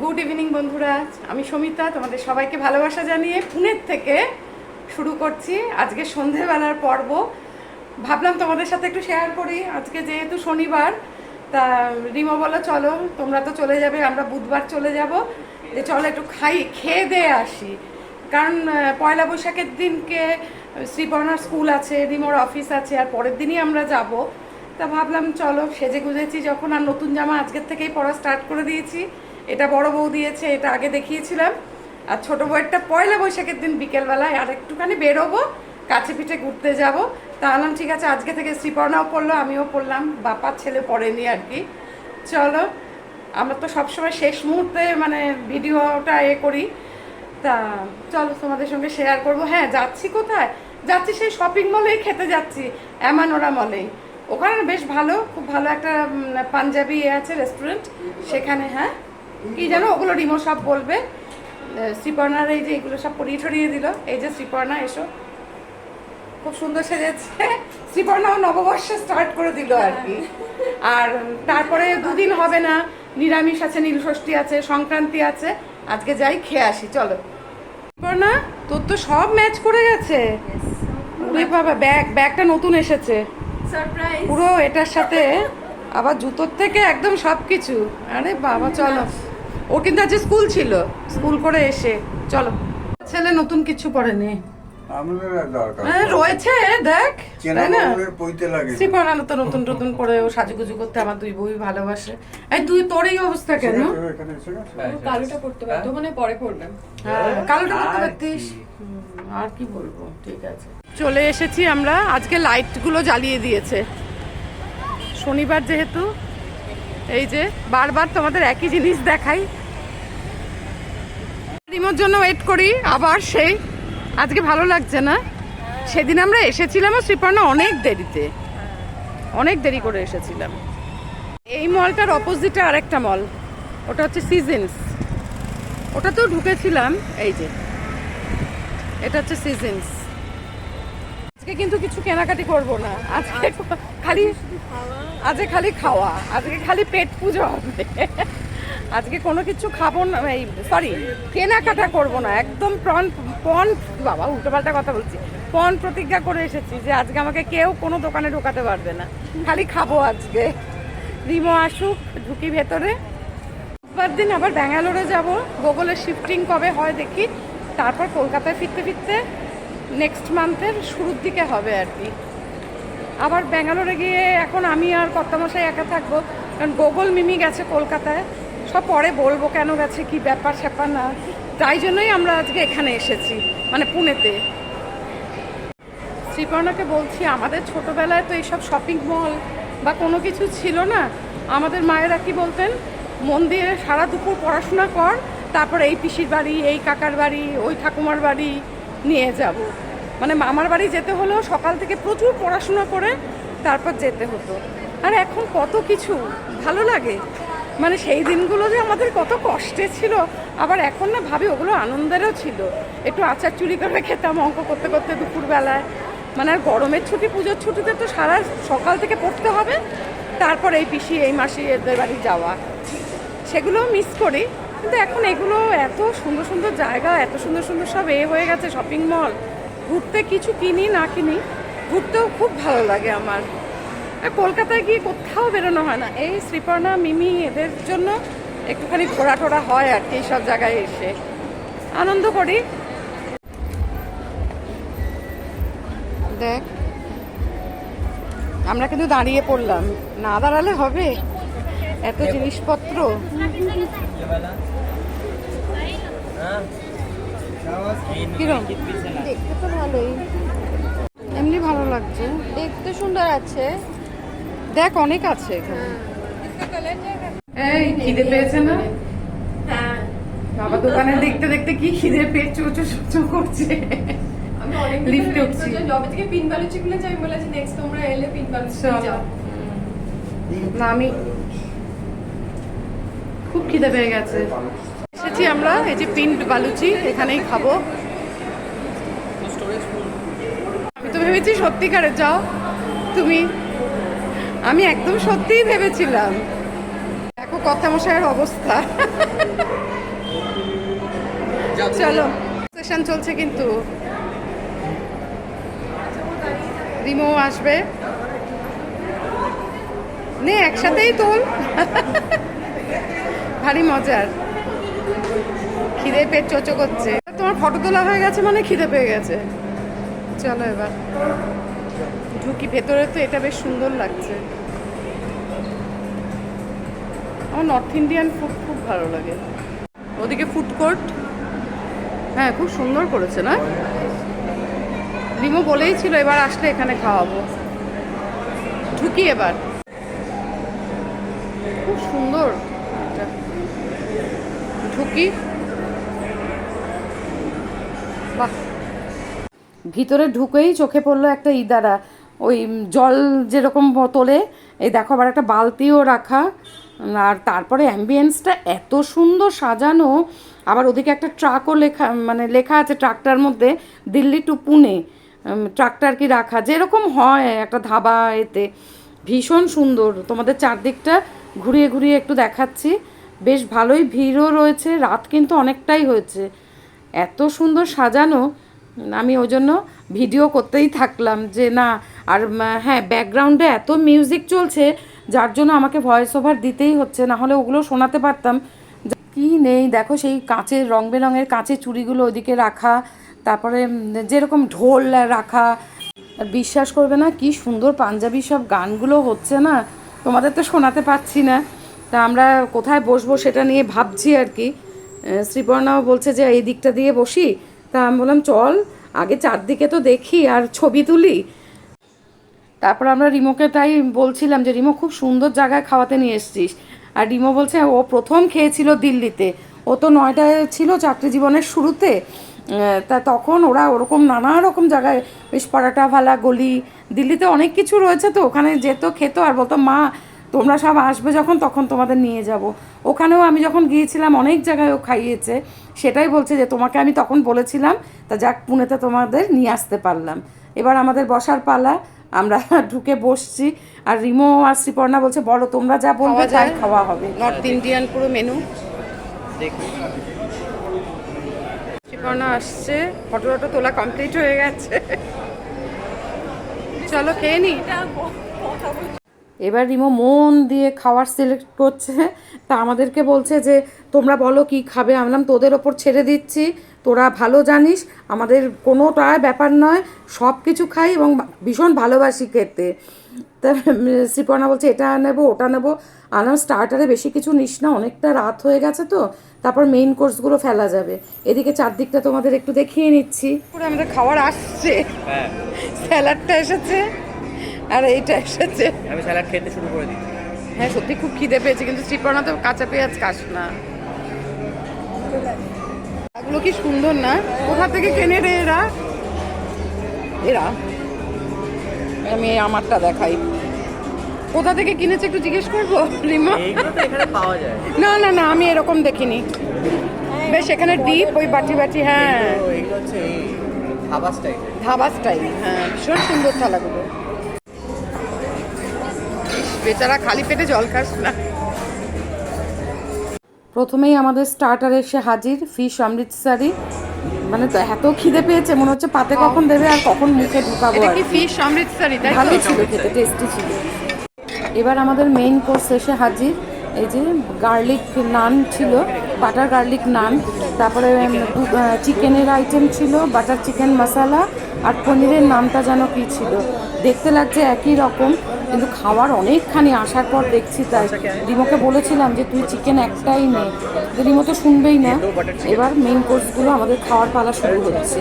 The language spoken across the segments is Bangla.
গুড ইভিনিং বন্ধুরা। আমি সমিতা, তোমাদের সবাইকে ভালোবাসা জানিয়ে পুনের থেকে শুরু করছি আজকে সন্ধেবেলার পর্ব। ভাবলাম তোমাদের সাথে একটু শেয়ার করি। আজকে যেহেতু শনিবার, তা রিমো বলো চলো, তোমরা তো চলে যাবে, আমরা বুধবার চলে যাব। যে চলো একটু খাই, খেয়ে দিয়ে আসি। কারণ পয়লা বৈশাখের দিনকে শ্রীপর্ণার স্কুল আছে, রিমোর অফিস আছে, আর পরের দিনই আমরা যাব। তা ভাবলাম, চলো সেজে গুজেছি যখন, আর নতুন জামা আজকের থেকেই পরা স্টার্ট করে দিয়েছি। এটা বড় বউ দিয়েছে, এটা আগে দেখিয়েছিলাম। আর ছোট বউয়েরটা পয়লা বৈশাখের দিন বিকেলবেলায় আর একটুখানি বেরোবো, কাছে পিঠে ঘুরতে যাব। তা ঠিক আছে, আজকে থেকে শ্রীপর্ণাও পড়ল, আমিও পড়লাম, বাপার ছেলে পড়েনি আর কি। চলো, আমরা তো সবসময় শেষ মুহূর্তে মানে ভিডিওটা এ করি। তা চলো, তোমাদের সঙ্গে শেয়ার করব। হ্যাঁ যাচ্ছি কোথায়? যাচ্ছি সেই শপিং মলেই খেতে যাচ্ছি অ্যামানোরা মলেই ওখানে বেশ ভালো, খুব ভালো একটা পাঞ্জাবি এ আছে রেস্টুরেন্ট সেখানে হ্যাঁ? কি জানো ওগুলো রিমো সব বলবে। শ্রীপর্ণার এই যে এগুলো সব পরিয়ে ছড়িয়ে দিল। এই যে শ্রীপর্ণা এসো। খুব সুন্দর সেজেছে। শ্রীপর্ণাও নববর্ষে স্টার্ট করে দিল আর কি। আর তারপরে দুদিন হবে না নিরামিষ আছে নীলষষ্ঠী আছে সংক্রান্তি আছে। আজকে যাই খেয়ে আসি চলো। শ্রীপর্ণা তোর তো সব ম্যাচ করে গেছে। ওরে বাবা ব্যাগ ব্যাগটা নতুন এসেছে। পুরো এটার সাথে আবার জুতোর থেকে একদম সব কিছু আরে বাবা চলো। ও কিন্তু আজকে স্কুল ছিল। স্কুল করে এসে চলো। ছেলে নতুন কিছু পড়েনি। হ্যাঁ, রয়েছে দেখ চেনা তাই না? বাবুদের পইতে লাগে সে পড়ানো তো নতুন নতুন করে ও সাজুগুজু করতে আমার দুই বই ভালোবাসে। এই তুই তোর এই অবস্থা কেন? এখানে এসে গেছে? কালোটা পড়তে পারতো মানে পরে পড়বে হ্যাঁ, কালোটা করতে পারতিস? আর কি বলব? ঠিক আছে। চলে এসেছি আমরা আজকে লাইটগুলো জ্বালিয়ে দিয়েছে। শনিবার যেহেতু এই যে, বারবার তোমাদের একই জিনিস দেখাই। রিমোর জন্য ওয়েট করি, আবার সেই। আজকে ভালো লাগছে না। সেদিন আমরা এসেছিলাম শ্রীপর্ণা অনেক দেরিতে। অনেক দেরি করে এসেছিলাম। এই মলটার অপোজিটে আরেকটা মল। ওটা হচ্ছে সিজনস ওটাতেও ঢুকেছিলাম, এই যে। এটা হচ্ছে সিজনস আজকে কিন্তু কিছু কেনাকাটি করব না। আজকে খালি আজকে খালি খাওয়া। আজকে খালি পেট পুজো হবে। আজকে কোনো কিছু খাব না। এই সরি কেনাকাটা করব না। একদম প্রন পণ বাবা, উল্টোপাল্টা কথা বলছি। পণ প্রতিজ্ঞা করে এসেছি যে আজকে আমাকে কেউ কোনো দোকানে ঢোকাতে পারবে না। খালি খাব আজকে। রিমো আসুক, ঢুকি ভেতরে। বুধবার দিন আবার ব্যাঙ্গালোরে যাব। গুগলের শিফটিং কবে হয় দেখি। তারপর কলকাতায় ফিরতে ফিরতে নেক্সট মান্থের শুরুর দিকে হবে আর কি। আবার ব্যাঙ্গালোরে গিয়ে এখন আমি আর কর্তামশাই একা থাকব, কারণ গোগল, মিমি গেছে কলকাতায়। সব পরে বলব কেন গেছে, কি ব্যাপার স্যাপার না। তাই জন্যই আমরা আজকে এখানে এসেছি মানে পুনেতে। শ্রীপর্ণাকে বলছি, আমাদের ছোটবেলায় তো এইসব শপিং মল বা কোনো কিছু ছিল না। আমাদের মায়েরা কি বলতেন? মন্দিরে সারা দুপুর পড়াশোনা কর, তারপর এই পিসির বাড়ি, এই কাকার বাড়ি, ওই ঠাকুমার বাড়ি নিয়ে যাব। মানে মামার বাড়ি যেতে হলেও সকাল থেকে প্রচুর পড়াশোনা করে তারপর যেতে হতো। আর এখন কত কিছু, ভালো লাগে। মানে সেই দিনগুলো যে আমাদের কত কষ্টে ছিল, আবার এখন না ভাবি ওগুলো আনন্দেরও ছিল। একটু আচার চুরি করে খেতাম, অঙ্ক করতে করতে দুপুরবেলায়। মানে আর গরমের ছুটি, পুজোর ছুটিতে তো সারা সকাল থেকে পড়তে হবে। তারপর এই পিসি, এই মাসি, এদের বাড়ি যাওয়া। সেগুলো মিস করি। কিন্তু এখন এগুলো এত সুন্দর সুন্দর জায়গা, এত সুন্দর সুন্দর সব এ হয়ে গেছে শপিং মল ঘুরতে কিছু কিনি, না কিনি, ঘুরতেও খুব ভালো লাগে আমার। কলকাতায় গিয়ে কোথাও বেরোনো হয় না। এই শ্রীপর্ণা, মিমি এদের জন্য একটুখানি ঘোরা টোরা হয় আর কি সব জায়গায় এসে। আনন্দ করি। দেখ, আমরা কিন্তু দাঁড়িয়ে পড়লাম। না দাঁড়ালে হবে? এত জিনিসপত্র? কিরম? দেখতে তো ভালোই। এমনি ভালো লাগছে। দেখতে সুন্দর আছে। দেখ অনেক আছে এখানে। এই খিদে পেয়েছে না? হ্যাঁ। বাবা দোকানে দেখতে দেখতে কি খিদে পেট চুচু চুচু করছে। আমি অনেক লিফটে উঠছি। লবে থেকে পিন বালুচি খুলেছি আমি বলেছি নেক্সট তোমরা এলে পিন বালুচি যাও। না আমি খুব খিদে পেয়ে গেছে। এসেছি আমরা, এই যে পিন্ট বালুচি, এখানেই খাব। আমি তো ভেবেছি সত্যিকারে যাও, তুমি। আমি একদম সত্যিই ভেবেছিলাম। দেখো কথা মশাইয়ের অবস্থা। চলো সেশন চলছে কিন্তু। রিমো আসবে। নে, একসাথেই তোল। ভারী মজার। খিদে পেট চোচো করছে। তোমার ফটো তোলা হয়ে গেছে মানে খিদে পেয়ে গেছে। চলো এবার। ঢুকি, ভেতরে তো এটা বেশ সুন্দর লাগছে। আমার নর্থ ইন্ডিয়ান ফুড খুব ভালো লাগে। ওদিকে ফুড কোর্ট হ্যাঁ খুব সুন্দর করেছে, না? রিমো বলেই ছিল, এবার আসলে এখানে খাওয়াবো। ঢুকি এবার। খুব সুন্দর। ঢুকি। বাহ। ভিতরে ঢুকেই চোখে পড়ল একটা ইদারা ওই জল যেরকম তোলে, এই দেখো আবার একটা বালতিও রাখা। আর তারপরে অ্যাম্বিয়েন্সটা এত সুন্দর সাজানো। আবার ওদিকে একটা ট্রাকও লেখা মানে লেখা আছে ট্রাকটার মধ্যে, দিল্লি টু পুনে। ট্রাকটা আর কি রাখা? যেরকম হয় একটা ধাবা এতে। ভীষণ সুন্দর। তোমাদের চারদিকটা ঘুরিয়ে ঘুরিয়ে একটু দেখাচ্ছি। বেশ ভালোই ভিড়ও রয়েছে, রাত কিন্তু অনেকটাই হয়েছে। এত সুন্দর সাজানো, আমি ওই জন্য ভিডিও করতেই থাকলাম যে না, আর হ্যাঁ ব্যাকগ্রাউন্ডে এত মিউজিক চলছে, যার জন্য আমাকে ভয়েস ওভার দিতেই হচ্ছে, না হলে ওগুলো শোনাতে পারতাম। কি নেই, দেখো সেই কাঁচের, রং বেরঙের কাঁচের চুড়িগুলো ওইদিকে রাখা, তারপরে যেরকম ঢোল রাখা। বিশ্বাস করবে না, কি সুন্দর পাঞ্জাবি সব গানগুলো হচ্ছে না, তোমাদের তো শোনাতে পারছি না। তা আমরা কোথায় বসবো সেটা নিয়ে ভাবছি আর কি। শ্রীপর্ণাও বলছে যে, এই দিকটা দিয়ে বসি। তা আমি বললাম, চল, আগে চারদিকে তো দেখি আর ছবি তুলি। তারপর আমরা রিমোকে তাই বলছিলাম যে, রিমো, খুব সুন্দর জায়গায় খাওয়াতে নিয়ে এসছিস। আর রিমো বলছে, ও প্রথম খেয়েছিল দিল্লিতে। ও তো নয়টায় ছিল চাকরি জীবনের শুরুতে। তা তখন ওরা ওরকম নানা রকম জায়গায়, বেশ পরাটা ভালা গলি, দিল্লিতে অনেক কিছু রয়েছে তো, ওখানে যেত, খেত আর বলতো, মা তোমরা সব আসবে যখন তখন তোমাদের নিয়ে যাব। ওখানেও আমি যখন গিয়েছিলাম অনেক জায়গায় ও খাইয়েছে। সেটাই বলছে যে তোমাকে আমি তখন বলেছিলাম তা যাক পুনেতে তোমাদের নিয়ে আসতে পারলাম। এবার আমাদের বসার পালা আমরা ঢুকে বসছি আর রিমো আর শ্রীপর্ণা বলছে বলো তোমরা যা বলবে তাই খাওয়া হবে। নর্থ ইন্ডিয়ান পুরো মেনু শ্রীপর্ণা আসছে ফটো টটো তোলা কমপ্লিট হয়ে গেছে। চলো খেয়ে নি? এবার রিমো মন দিয়ে খাওয়ার সিলেক্ট করছে। তা আমাদেরকে বলছে যে তোমরা বলো কি খাবে? আমি বললাম তোদের ওপর ছেড়ে দিচ্ছি। তোরা ভালো জানিস আমাদের কোনোটা ব্যাপার নয়। সব কিছু খাই এবং ভীষণ ভালোবাসি খেতে। তা শ্রীপর্ণা বলছে এটা নেব ওটা নেব। আনাম স্টার্টারে বেশি কিছু নিস না অনেকটা রাত হয়ে গেছে তো তারপর মেইন কোর্সগুলো ফেলা যাবে। এদিকে চারদিকটা তোমাদের একটু দেখিয়ে নিচ্ছি। পুরো আমাদের খাবার আসছে। হ্যাঁ। স্যালাডটা এসেছে। আর এইটা এসেছে। আমি স্যালাড খেতে শুরু করে দিই হ্যাঁ সত্যি খুব খিদে পেয়েছে কিন্তু শ্রীপর্ণা তো কাঁচা পেঁয়াজ খাস না। এগুলো কি সুন্দর না? কোথা থেকে কেনে রে এরা? এরা। আমি আমারটা দেখাই। কোথা থেকে কিনেছে একটু জিজ্ঞেস করব রিমা? না না না আমি এরকম দেখিনি। বেশ এখানে ডিপ ওই বাটি বাটি হ্যাঁ। ধাবা স্টাইল হ্যাঁ ভীষণ সুন্দর থালাগুলো। বেচারা খালি পেটে জল খাস না। প্রথমেই আমাদের স্টার্টার এসে হাজির ফিশ অমৃতসারি মানে তো এত খিদে পেয়েছে মনে হচ্ছে পাতে কখন দেবে আর কখন মুখে ঢুকাবো এটা কি ফিশ অমৃতসারি তাই ভালো ছিল খেতে টেস্টি ছিল। এবার আমাদের মেইন কোর্স এসে হাজির এই যে গার্লিক নান ছিল। বাটার গার্লিক নান, তারপরে চিকেনের আইটেম ছিল বাটার চিকেন মশালা আর পনিরের নামটা যেন কী ছিল। দেখতে লাগছে একই রকম, কিন্তু খাওয়ার অনেকখানি আসার পর দেখছি তাই। রিমোকে বলেছিলাম যে, তুই চিকেন একটাই নে। রিমো তো শুনবেই না। এবার মেইন কোর্সগুলো আমাদের খাওয়ার পালা শুরু হচ্ছে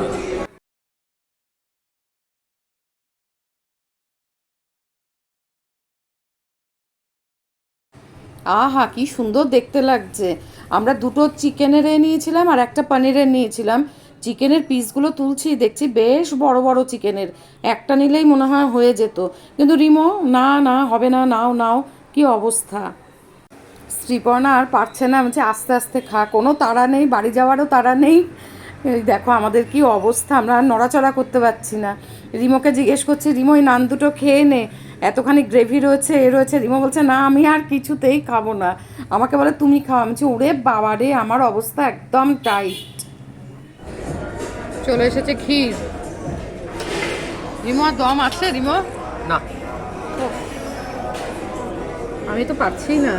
আহা, কি সুন্দর দেখতে লাগছে। আমরা দুটো চিকেনের এ নিয়েছিলাম আর একটা পনিরের নিয়েছিলাম। চিকেনের পিসগুলো তুলছি, দেখছি বেশ বড় বড় চিকেনের। একটা নিলেই মনে হয় হয়ে যেত। কিন্তু রিমো, না না, হবে না, নাও নাও, কি অবস্থা? শ্রীপর্ণা আর পারছে না বলছে আস্তে আস্তে খা। কোনো তাড়া নেই, বাড়ি যাওয়ারও তাড়া নেই। দেখো আমাদের কি অবস্থা আমরা আর নড়াচড়া করতে পারছি না। রিমোকে জিজ্ঞেস করছি রিমো এই নান দুটো খেয়ে নে। এতখানি গ্রেভি রয়েছে এ রয়েছে। রিমো বলছে না আমি আর কিছুতেই খাব না। আমাকে বলে তুমি খাও। আমি ওরে বাবা রে আমার অবস্থা একদম টাইট চলে এসেছে ক্ষীর। রিমো আর দম আছে রিমো? না। আমি তো পাচ্ছি না।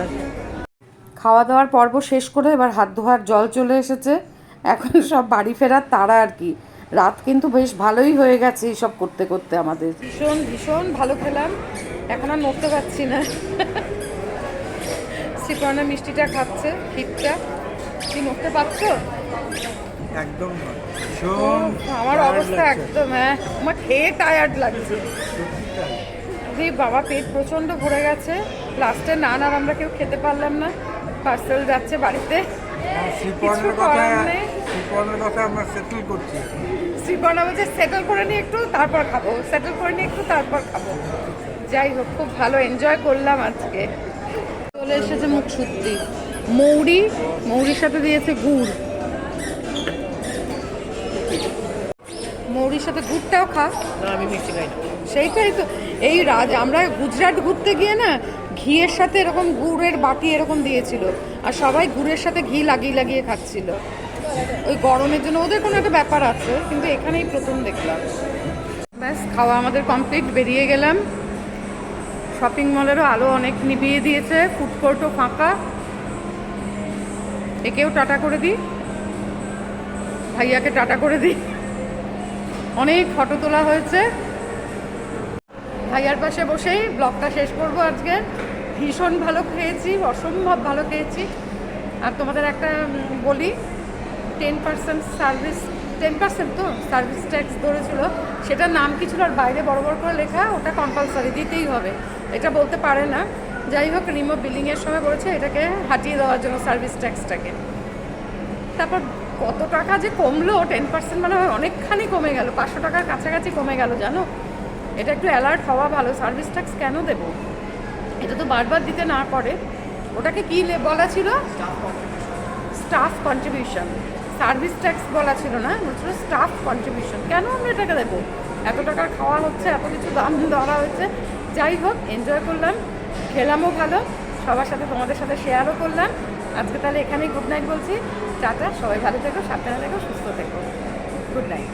খাওয়া দাওয়ার পর্ব শেষ করে এবার হাত ধোয়ার জল চলে এসেছে। এখন সব বাড়ি ফেরার তারা আর কি। রাত কিন্তু বেশ ভালোই হয়ে গেছে এইসব করতে করতে আমাদের। ভীষণ ভীষণ ভালো খেলাম। এখন আর নড়তে পারছি না। শ্রীপর্ণা মিষ্টিটা খাচ্ছে ক্ষীরটা কি নড়তে পারছ? একদম আমার অবস্থা একদম হ্যাঁ আমার খেয়ে টায়ার্ড লাগছে। রে বাবা পেট প্রচণ্ড ভরে গেছে। লাস্টে নান আর আমরা কেউ খেতে পারলাম না। পার্সেল যাচ্ছে বাড়িতে। শ্রীপর্ণের কথা শ্রীপর্ণের কথা আমরা সেটেল করছি। শ্রীপর্ণা বলছে সেটেল করে নিয়ে একটু তারপর খাব। সেটেল করে নিয়ে একটু তারপর খাব। যাই হোক খুব ভালো এনজয় করলাম আজকে। চলে এসেছে মুখ সত্যি মৌরি মৌরির সাথে দিয়েছে গুড়। মৌরির সাথে গুড়টাও খা। না আমি মিষ্টি খাই সেইটাই তো। এই রাজ আমরা গুজরাট ঘুরতে গিয়ে না ঘিয়ের সাথে এরকম গুড়ের বাটি এরকম দিয়েছিল। আর সবাই গুড়ের সাথে ঘি লাগিয়ে লাগিয়ে খাচ্ছিল। ওই গরমের জন্য ওদের কোনো একটা ব্যাপার আছে, কিন্তু এখানেই প্রথম দেখলাম। ব্যাস, খাওয়া আমাদের কমপ্লিট, বেরিয়ে গেলাম। শপিং মলেরও আলো অনেক নিভিয়ে দিয়েছে, ফুড কোর্টও ফাঁকা। একেও টাটা করে দিই। ভাইয়াকে টাটা করে দিই। অনেক ফটো তোলা হয়েছে। ভাইয়ার পাশে বসেই ব্লগটা শেষ করব আজকে। ভীষণ ভালো খেয়েছি, অসম্ভব ভালো খেয়েছি। আর তোমাদের একটা বলি ten percent service ten percent তো সার্ভিস ট্যাক্স ধরেছিল। সেটার নাম কি ছিল আর বাইরে বড় বড় করে লেখা, ওটা কম্পালসারি দিতেই হবে। এটা বলতে পারে না। যাই হোক, রিমো বিলিংয়ের সময় বলেছে এটাকে হাটিয়ে দেওয়ার জন্য সার্ভিস ট্যাক্সটাকে তারপর কত টাকা যে কমলো টেন পার্সেন্ট মানে অনেকখানি কমে গেল, পাঁচশো টাকার কাছাকাছি কমে গেল, জানো? এটা একটু অ্যালার্ট হওয়া ভালো। সার্ভিস ট্যাক্স কেন দেবো? এটা তো বারবার দিতে না করে। ওটাকে কি বলা ছিল? স্টাফ কন্ট্রিবিউশন সার্ভিস ট্যাক্স বলা ছিল না বলছিল স্টাফ কন্ট্রিবিউশন কেন আমরা এটাকে দেবো? এত টাকার খাওয়া হচ্ছে এত কিছু দাম ধরা হচ্ছে। যাই হোক এনজয় করলাম। খেলামও ভালো। সবার সাথে তোমাদের সাথে শেয়ারও করলাম। আজকে তাহলে এখানেই গুড নাইট বলছি। টাটা সবাই ভালো থেকো সাবধানে থেকো সুস্থ থেকো। Good night